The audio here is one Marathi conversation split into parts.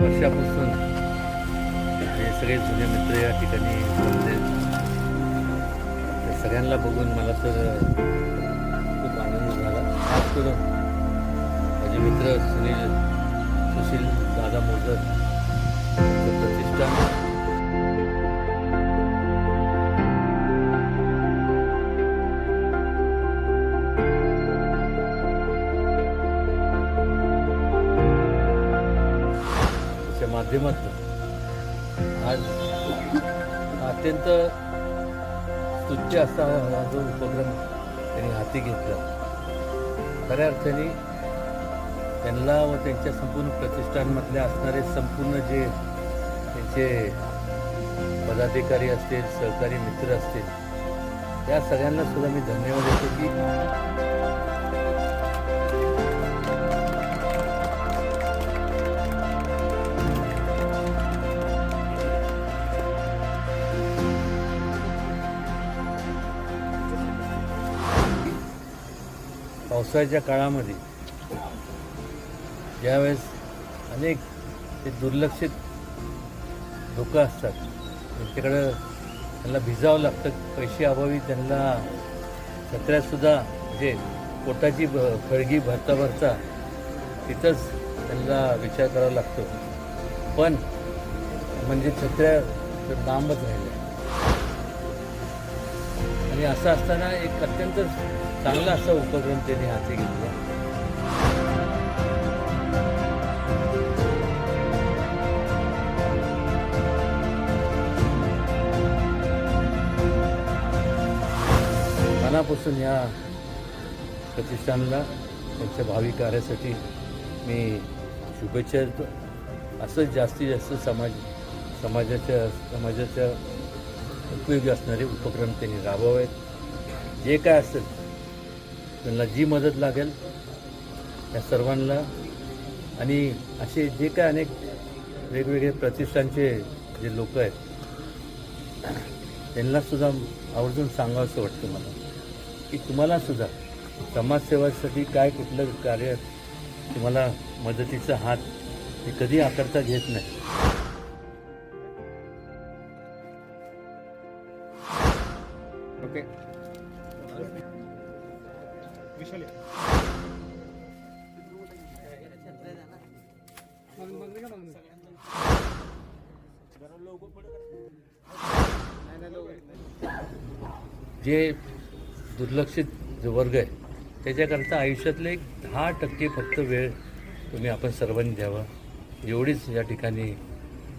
वर्षापासून हे सगळे जुने मित्र या ठिकाणी जमले. त्या सगळ्यांना बघून मला तर खूप आनंद झाला. खास करून माझे मित्र सुनील सुशील दादा मोदर माध्यमातून. आज अत्यंत तुच्छ असा हा जो उपक्रम त्यांनी हाती घेतला. खऱ्या अर्थाने त्यांना व त्यांच्या संपूर्ण प्रतिष्ठानमधले असणारे संपूर्ण जे त्यांचे पदाधिकारी असतील सहकारी मित्र असतील त्या सगळ्यांना सुद्धा मी धन्यवाद देतो की पावसाळ्याच्या काळामध्ये ज्यावेळेस अनेक ते दुर्लक्षित लोकं असतात त्यांच्याकडं त्यांना भिजावं लागतं पैसे अभावी त्यांना सत्र्यातसुद्धा म्हणजे पोटाची ब खळगी भरता भरता तिथंच त्यांना विचार करावा लागतो. पण म्हणजे छत्र्या तर लांबच राहिल्या. आणि असं असताना एक अत्यंत चांगला असा उपक्रम त्यांनी हाती घेतला. मनापासून या प्रतिष्ठानला त्यांच्या भावी कार्यासाठी मी शुभेच्छा देतो. असंच जास्तीत जास्त समाज समाजाच्या समाजाच्या उपयोगी असणारे उपक्रम त्यांनी राबवावेत. जे काय असेल त्यांना जी मदत लागेल या सर्वांना आणि असे जे काय अनेक वेगवेगळे प्रतिष्ठानचे जे लोक आहेत त्यांनासुद्धा आवर्जून सांगावंसं वाटतं मला. की तुम्हालासुद्धा समाजसेवासाठी काय कुठलं कार्य तुम्हाला मदतीचा हात हे कधी आकारता घेत नाही. ओके. जे दुर्लक्षित जो वर्ग आहे त्याच्याकरता आयुष्यातले एक दहा टक्के फक्त वेळ तुम्ही आपण सर्वांनी द्यावा. एवढीच या ठिकाणी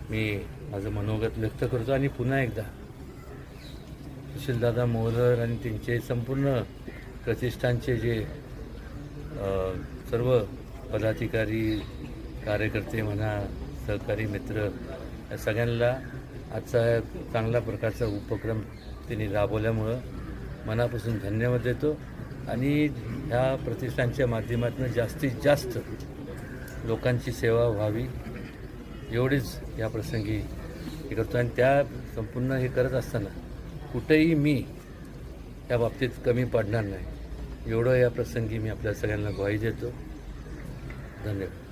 मी माझं मनोगत व्यक्त करतो. आणि पुन्हा एकदा सुशीलदादा मोहर आणि त्यांचे संपूर्ण प्रतिष्ठानचे जे सर्व पदाधिकारी कार्यकर्ते म्हणा सहकारी मित्र या सगळ्यांना आजचा चांगला चांगल्या प्रकारचा उपक्रम त्यांनी राबवल्यामुळं मनापासून धन्यवाद देतो आणि ह्या प्रतिष्ठानच्या माध्यमातून जास्तीत जास्त लोकांची सेवा व्हावी एवढीच या प्रसंगी हे करतो आणि त्या संपूर्ण हे करत असताना कुठेही मी या बाबतीत कमी पडणार नाही. एवढं या प्रसंगी मी आपल्या सगळ्यांना ग्वाही देतो. धन्यवाद.